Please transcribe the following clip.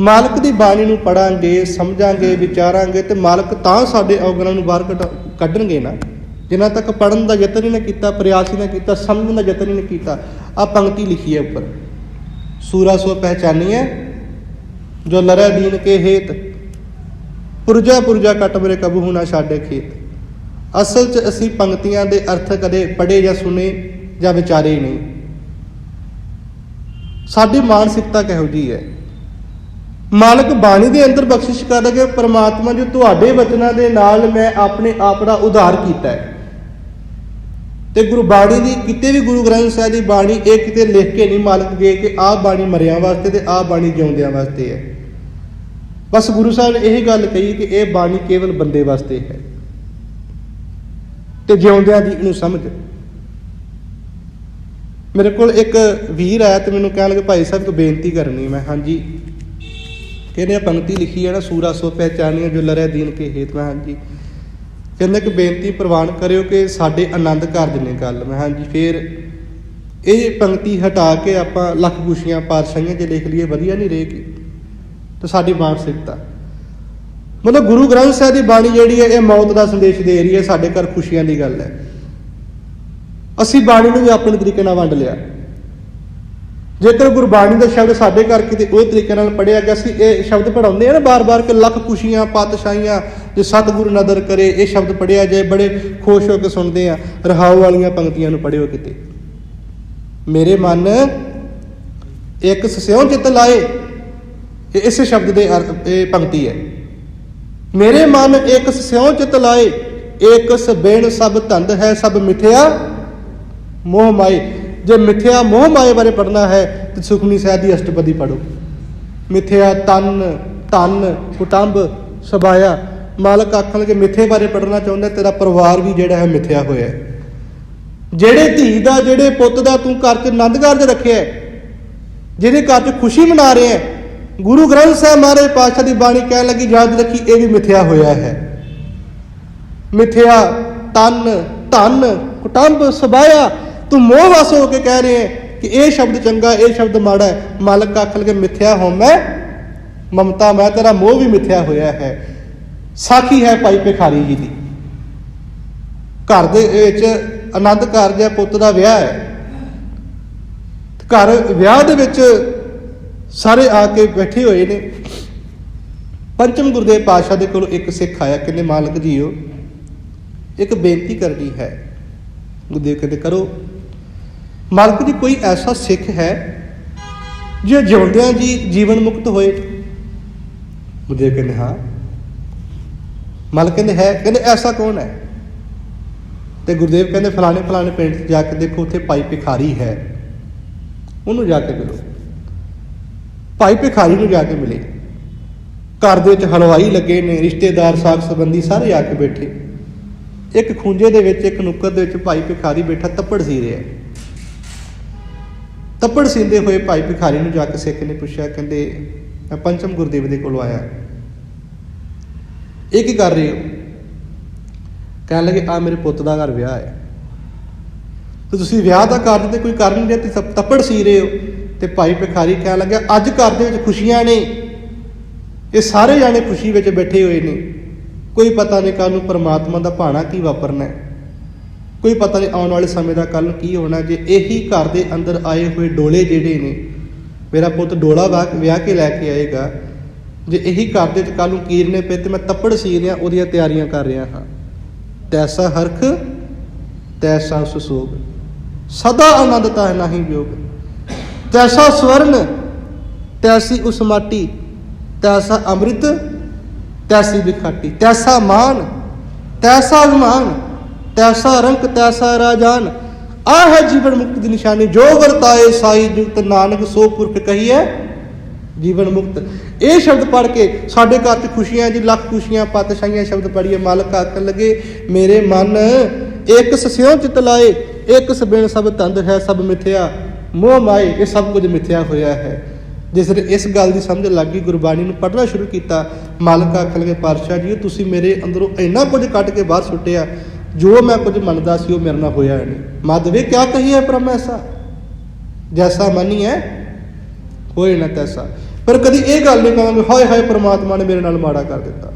ਮਾਲਕ ਦੀ ਬਾਣੀ ਨੂੰ ਪੜਾਂਗੇ, ਸਮਝਾਂਗੇ, ਵਿਚਾਰਾਂਗੇ ਤੇ ਮਾਲਕ ਤਾਂ ਸਾਡੇ ਔਗਣਾਂ ਨੂੰ ਬਾਹਰ ਕੱਢ- ਕੱਢਣਗੇ ਨਾ। ਜਿਨ੍ਹਾਂ ਤੱਕ ਪੜਨ ਦਾ ਯਤਨ ਹੀ ਨਾ ਕੀਤਾ, ਪ੍ਰਯਾਸ ਹੀ ਨਾ ਕੀਤਾ, ਸਮਝਣ ਦਾ ਯਤਨ ਹੀ ਨਾ ਕੀਤਾ ਆ ਪੰਕਤੀ ਲਿਖੀ ਹੈ ਉੱਪਰ। ਸੂਰਾ ਸੋ ਪਹਿਚਾਨੀ ਹੈ, ਜੋ ਲਰੈ ਦੀਨ ਕੇ ਹੇਤ, ਪੁਰਜਾ ਪੁਰਜਾ ਕਟ ਮਰੇ ਕਬੂ ਹੁਣਾ ਛਾੜੇ ਖੇਤ। ਅਸਲ 'ਚ ਅਸੀਂ ਪੰਕਤੀਆਂ ਦੇ ਅਰਥ ਕਦੇ ਪੜ੍ਹੇ ਜਾਂ ਸੁਨੇ ਜਾਂ ਵਿਚਾਰੇ ਹੀ ਨਹੀਂ। ਸਾਡੀ ਮਾਨਸਿਕਤਾ ਕਿਹੋ ਜੀ ਹੈ? ਮਾਲਕ ਬਾਣੀ ਦੇ ਅੰਦਰ ਬਖਸ਼ਿਸ਼ ਕਰਦਾ ਕਿ ਪ੍ਰਮਾਤਮਾ ਜੀ ਤੁਹਾਡੇ ਵਚਨਾਂ ਦੇ ਨਾਲ ਮੈਂ ਆਪਣੇ ਆਪ ਦਾ ਉਧਾਰ ਕੀਤਾ ਹੈ। ਤੇ ਗੁਰੂ ਬਾਣੀ ਦੀ ਕਿਤੇ ਵੀ ਗੁਰੂ ਗ੍ਰੰਥ ਸਾਹਿਬ ਦੀ ਬਾਣੀ ਇਹ ਕਿਤੇ ਲਿਖ ਕੇ ਨਹੀਂ ਮਾਲਕ ਦੇ ਕਿ ਆਹ ਬਾਣੀ ਮਰਿਆਂ ਵਾਸਤੇ ਤੇ ਆਹ ਬਾਣੀ ਜਿਉਂਦਿਆਂ ਵਾਸਤੇ ਹੈ। ਬਸ ਗੁਰੂ ਸਾਹਿਬ ਨੇ ਇਹ ਗੱਲ ਕਹੀ ਕਿ ਇਹ ਬਾਣੀ ਕੇਵਲ ਬੰਦੇ ਵਾਸਤੇ ਹੈ। ਤੇ ਜਿਉਂਦਿਆਂ ਦੀ ਇਹਨੂੰ ਸਮਝ। ਮੇਰੇ ਕੋਲ ਇੱਕ ਵੀਰ ਆਇਆ ਤੇ ਮੈਨੂੰ ਕਹਿਣ ਲੱਗੇ, ਭਾਈ ਸਾਹਿਬ ਕੋ ਬੇਨਤੀ ਕਰਨੀ ਮੈਂ ਹਾਂਜੀ। ਕਹਿੰਦੇ ਆ ਪੰਕਤੀ ਲਿਖੀ ਹੈ ਨਾ, ਸੂਰਾ ਸੋ ਪਹਿਚਾਨੀਆਂ ਜੋ ਲਰਿਆ ਦੀਨ ਕੇ ਹੇਤ। ਮੈਂ ਹਾਂਜੀ ਕਹਿੰਦੇ ਕਿ ਬੇਨਤੀ ਪ੍ਰਵਾਨ ਕਰਿਓ ਕਿ ਸਾਡੇ ਆਨੰਦ ਕਾਰਜ ਨੇ ਗੱਲ। ਮੈਂ ਹਾਂਜੀ, ਫੇਰ ਇਹ ਪੰਕਤੀ ਹਟਾ ਕੇ ਆਪਾਂ ਲੱਖ ਖੁਸ਼ੀਆਂ ਪਾਤਸ਼ਾਹੀਆਂ ਜੇ ਲਿਖ ਲਈਏ, ਵਧੀਆ ਨਹੀਂ ਰਹੇਗੀ। ਤਾਂ ਸਾਡੀ ਮਾਨਸਿਕਤਾ। ਮਤਲਬ ਗੁਰੂ ਗ੍ਰੰਥ ਸਾਹਿਬ ਦੀ ਬਾਣੀ ਜਿਹੜੀ ਹੈ, ਇਹ ਮੌਤ ਦਾ ਸੰਦੇਸ਼ ਦੇ ਰਹੀ ਹੈ, ਸਾਡੇ ਘਰ ਖੁਸ਼ੀਆਂ ਦੀ ਗੱਲ ਹੈ। ਅਸੀਂ ਬਾਣੀ ਨੂੰ ਵੀ ਆਪਣੇ ਤਰੀਕੇ ਨਾਲ ਵੰਡ ਲਿਆ। ਜੇਕਰ ਗੁਰਬਾਣੀ ਦਾ ਸ਼ਬਦ ਸਾਡੇ ਘਰ ਕਿਤੇ ਉਹ ਤਰੀਕੇ ਨਾਲ ਪੜਿਆ ਗਿਆ ਸੀ, ਇਹ ਸ਼ਬਦ ਪੜਾਉਂਦੇ ਆ ਨਾ ਬਾਰ-ਬਾਰ ਕਿ ਲੱਖ ਖੁਸ਼ੀਆਂ, ਪਾਤਸ਼ਾਹੀਆਂ ਜੇ ਸਤਿਗੁਰੂ ਨਦਰ ਕਰੇ, ਇਹ ਸ਼ਬਦ ਪੜਿਆ ਜਾਏ, ਬੜੇ ਖੁਸ਼ ਹੋ ਕੇ ਸੁਣਦੇ ਆ। ਰਹਾਉ ਵਾਲੀਆਂ ਪੰਕਤੀਆਂ ਨੂੰ ਪੜਿਓ ਕਿਤੇ। ਮੇਰੇ ਮਨ ਇੱਕ ਸਸਿਉ ਚਿਤ ਲਾਏ, ਇਹ ਇਸ ਸ਼ਬਦ ਦੇ ਅਰਥ, ਇਹ ਪੰਕਤੀ ਹੈ। ਮੇਰੇ ਮਨ ਇੱਕ ਸਿਉਂ ਚਿਤ ਲਾਏ, ਇੱਕ ਸਬੇਣ ਸਭ ਧੰਦ ਹੈ, ਸਭ ਮਿਥਿਆ ਮੋਹ ਮਾਏ। ਜੇ ਮਿਥਿਆ ਮੋਹ ਮਾਏ ਬਾਰੇ ਪੜਨਾ ਹੈ ਤੇ ਸੁਖਮਨੀ ਸਾਹਿਬ ਦੀ ਅਸ਼ਟਪਦੀ ਪੜੋ ਮਿਥਿਆ ਤਨ ਧਨ ਕੁਟੰਬ ਸਬਾਇਆ ਮਾਲਕ ਆਖਣ ਕਿ ਮਿੱਥੇ ਬਾਰੇ ਪੜਨਾ ਚਾਹੁੰਦਾ ਤੇਰਾ ਪਰਿਵਾਰ ਵੀ ਜਿਹੜਾ ਹੈ ਮਿਥਿਆ ਹੋਇਆ ਹੈ। ਜਿਹੜੇ ਧੀ ਦਾ ਜਿਹੜੇ ਪੁੱਤ ਦਾ ਤੂੰ ਘਰ 'ਚ ਆਨੰਦ ਕਾਰਜ ਰੱਖਿਆ ਹੈ, ਜਿਹਦੇ ਘਰ 'ਚ ਖੁਸ਼ੀ ਮਨਾ ਰਿਹਾ ਹੈ ਗੁਰੂ ਗ੍ਰੰਥ ਸਾਹਿਬ ਮਹਾਰਾਜ ਪਾਤਸ਼ਾਹ ਦੀ ਬਾਣੀ ਕਹਿਣ ਲੱਗੀ ਯਾਦ ਰੱਖੀ ਇਹ ਵੀ ਮਿਥਿਆ ਹੋਇਆ ਹੈ। ਮਿਥਿਆ ਤਨ ਧਨ ਕੁਟੰਬ ਸਬਾਇਆ ਤੂੰ ਮੋਹ ਵਸ ਹੋ ਕੇ ਕਹਿ ਰਹੇ ਹੈ ਕਿ ਇਹ ਸ਼ਬਦ ਚੰਗਾ, ਇਹ ਸ਼ਬਦ ਮਾੜਾ ਹੈ। ਮਾਲਕ ਆਖਲ ਕੇ ਮਿਥਿਆ ਹੋ ਮੈਂ, ਮਮਤਾ, ਮੈਂ ਤੇਰਾ ਮੋਹ ਵੀ ਮਿਥਿਆ ਹੋਇਆ ਹੈ। ਸਾਖੀ ਹੈ ਭਾਈ ਭਿਖਾਰੀ ਜੀ ਦੀ। ਘਰ ਦੇ ਵਿੱਚ ਆਨੰਦ ਕਾਰਜ ਹੈ, ਪੁੱਤ ਦਾ ਵਿਆਹ ਹੈ। ਘਰ ਵਿਆਹ ਦੇ ਵਿੱਚ ਸਾਰੇ ਆ ਕੇ ਬੈਠੇ ਹੋਏ ਨੇ। ਪੰਚਮ ਗੁਰਦੇਵ ਪਾਤਸ਼ਾਹ ਦੇ ਕੋਲ ਇੱਕ ਸਿੱਖ ਆਇਆ, ਕਹਿੰਦੇ, ਮਾਲਕ ਜੀਓ, ਇੱਕ ਬੇਨਤੀ ਕਰਨੀ ਹੈ। ਗੁਰਦੇਵ ਕਹਿੰਦੇ, ਕਰੋ। ਮਾਲਕ ਜੀ, ਕੋਈ ਐਸਾ ਸਿੱਖ ਹੈ ਜੋ ਜਿਉਂਦਿਆਂ ਜੀ ਜੀਵਨ ਮੁਕਤ ਹੋਏ? ਗੁਰਦੇਵ ਕਹਿੰਦੇ, ਹਾਂ। ਮਾਲਕ ਕਹਿੰਦੇ, ਹੈ। ਕਹਿੰਦੇ, ਐਸਾ ਕੌਣ ਹੈ? ਤੇ ਗੁਰਦੇਵ ਕਹਿੰਦੇ, ਫਲਾਣੇ ਫਲਾਣੇ ਪਿੰਡ ਜਾ ਕੇ ਦੇਖੋ, ਉੱਥੇ ਭਾਈ ਭਿਖਾਰੀ ਹੈ। ਉਹਨੂੰ ਜਾ ਕੇ ਮਿਲੋ। ਭਾਈ ਭਿਖਾਰੀ ਨੂੰ ਜਾ ਕੇ ਮਿਲੇ। ਘਰ ਦੇ ਵਿੱਚ ਹਲਵਾਈ ਲੱਗੇ ਨੇ, ਰਿਸ਼ਤੇਦਾਰ ਸਾਗ ਸੰਬੰਧੀ ਸਾਰੇ ਆ ਕੇ ਬੈਠੇ। ਇੱਕ ਖੂੰਜੇ ਦੇ ਵਿੱਚ, ਇੱਕ ਨੁੱਕਰ ਦੇ ਵਿੱਚ ਭਾਈ ਭਿਖਾਰੀ ਬੈਠਾ, ਤੱਪੜ ਸੀ ਰਿਹਾ। ਤੱਪੜ ਸੀਂਦੇ ਹੋਏ ਭਾਈ ਭਿਖਾਰੀ ਨੂੰ ਜਾ ਕੇ ਸਿੱਖ ਨੇ ਪੁੱਛਿਆ, ਕਹਿੰਦੇ, ਮੈਂ ਪੰਚਮ ਗੁਰਦੇਵ ਦੇ ਕੋਲ ਆਇਆ। ਇਹ ਕੀ ਕਰ ਰਹੇ ਹੋ? ਕਹਿਣ ਲੱਗੇ ਆ ਮੇਰੇ ਪੁੱਤ ਦਾ ਘਰ ਵਿਆਹ ਹੈ। ਤੇ ਤੁਸੀਂ ਵਿਆਹ ਦਾ ਕਾਰਜ ਤੇ ਕੋਈ ਕਰ ਨਹੀਂ ਰਿਹਾ ਤੇ ਤੱਪੜ ਸੀ ਰਹੇ ਹੋ। ਤੇ ਭਾਈ ਭਿਖਾਰੀ ਕਹਿਣ ਲੱਗਾ, ਅੱਜ ਘਰ ਦੇ ਵਿੱਚ ਖੁਸ਼ੀਆਂ ਨੇ। ਇਹ ਸਾਰੇ ਜਾਣੇ ਖੁਸ਼ੀ ਵਿੱਚ ਬੈਠੇ ਹੋਏ ਨੇ। ਕੋਈ ਪਤਾ ਨਹੀਂ ਕੱਲ ਨੂੰ ਪਰਮਾਤਮਾ ਦਾ ਭਾਣਾ ਕੀ ਵਾਪਰਨਾ ਹੈ। ਕੋਈ ਪਤਾ ਨਹੀਂ ਆਉਣ ਵਾਲੇ ਸਮੇਂ ਦਾ ਕੱਲ ਨੂੰ ਕੀ ਹੋਣਾ, ਜੇ ਇਹੀ ਘਰ ਦੇ ਅੰਦਰ ਆਏ ਹੋਏ ਡੋਲੇ ਜਿਹੜੇ ਨੇ, ਮੇਰਾ ਪੁੱਤ ਡੋਲਾ ਵਾ- ਵਿਆਹ ਕੇ ਲੈ ਕੇ ਆਏਗਾ, ਜੇ ਇਹੀ ਘਰ ਦੇ ਵਿੱਚ ਕੱਲ ਨੂੰ ਕੀਰਨੇ ਪਏ ਤੇ ਮੈਂ ਤੱਪੜ ਸੀ ਰਿਹਾ ਉਹਦੀਆਂ ਤਿਆਰੀਆਂ ਕਰ ਰਿਹਾ ਹਾਂ। ਤੈਸਾ ਹਰਖ, ਤੈਸਾ ਸੁਸੋਗ। ਸਦਾ ਆਨੰਦਤਾ ਹੈ ਨਹੀਂ ਵਿਯੋਗ ਤੈਸਾ ਸਵਰਨ, ਤੈਸੀ ਉਸ ਮਾਟੀ, ਤੈਸਾ ਅੰਮ੍ਰਿਤ, ਤੈਸੀ ਵਿਖਾਟੀ। ਤੈਸਾ ਮਾਨ, ਤੈਸਾ ਅਭਿਮਾਨ। ਤੈਸਾ ਰੰਕ ਤੈਸਾ ਰਾਜਾਨ। ਆ ਹੈ ਜੀਵਨ ਮੁਕਤ ਦੀ ਨਿਸ਼ਾਨੀ, ਜੋ ਵਰਤਾਏ ਸਾਈ ਜੁਗਤ ਨਾਨਕ, ਸੋ ਪੁਰਖ ਕਹੀਏ ਜੀਵਨ ਮੁਕਤ। ਇਹ ਸ਼ਬਦ ਪੜ੍ਹ ਕੇ ਸਾਡੇ ਘਰ 'ਚ ਖੁਸ਼ੀਆਂ ਜੀ, ਲੱਖ ਖੁਸ਼ੀਆਂ, ਪਾਤਸ਼ਾਹੀਆਂ ਸ਼ਬਦ ਪੜ੍ਹੀਏ, ਮਾਲਕ ਆਖਣ ਲੱਗੇ, ਮੇਰੇ ਮਨ, ਇੱਕ ਸਸਿਉ ਚਿਤ ਲਾਏ, ਇੱਕ ਸਬਿਨ ਸਭ ਤੰਦ ਹੈ, ਸਭ ਮਿਥਿਆ। ਮੋਹ ਮਾਏ, ਇਹ ਸਭ ਕੁਝ ਮਿਥਿਆ ਹੋਇਆ ਹੈ। ਜਿਸ ਨੇ ਇਸ ਗੱਲ ਦੀ ਸਮਝ ਲੱਗ ਗਈ, ਗੁਰਬਾਣੀ ਨੂੰ ਪੜ੍ਹਨਾ ਸ਼ੁਰੂ ਕੀਤਾ, ਮਾਲਕ ਆਖਣ ਲੱਗੇ, ਪਾਤਸ਼ਾਹ ਜੀ, ਤੁਸੀਂ ਮੇਰੇ ਅੰਦਰੋਂ ਇੰਨਾ ਕੁਝ ਕੱਢ ਕੇ ਬਾਹਰ ਸੁੱਟਿਆ ਜੋ ਮੈਂ ਕੁਝ ਮੰਨਦਾ ਸੀ ਉਹ ਮੇਰੇ ਨਾਲ ਹੋਇਆ ਨਹੀਂ। ਮਾਧਵੇ, ਕਿਆ ਕਹੀ ਹੈ ਪਰਮ ਐਸਾ? ਜੈਸਾ ਮਨੀ ਹੈ ਹੋਏ ਨਾ ਤੈਸਾ। ਪਰ ਕਦੀ ਇਹ ਗੱਲ ਨਹੀਂ ਕਹਾਂਗੇ, ਹਾਏ ਹਾਏ ਪ੍ਰਮਾਤਮਾ ਨੇ ਮੇਰੇ ਨਾਲ ਮਾੜਾ ਕਰ ਦਿੱਤਾ।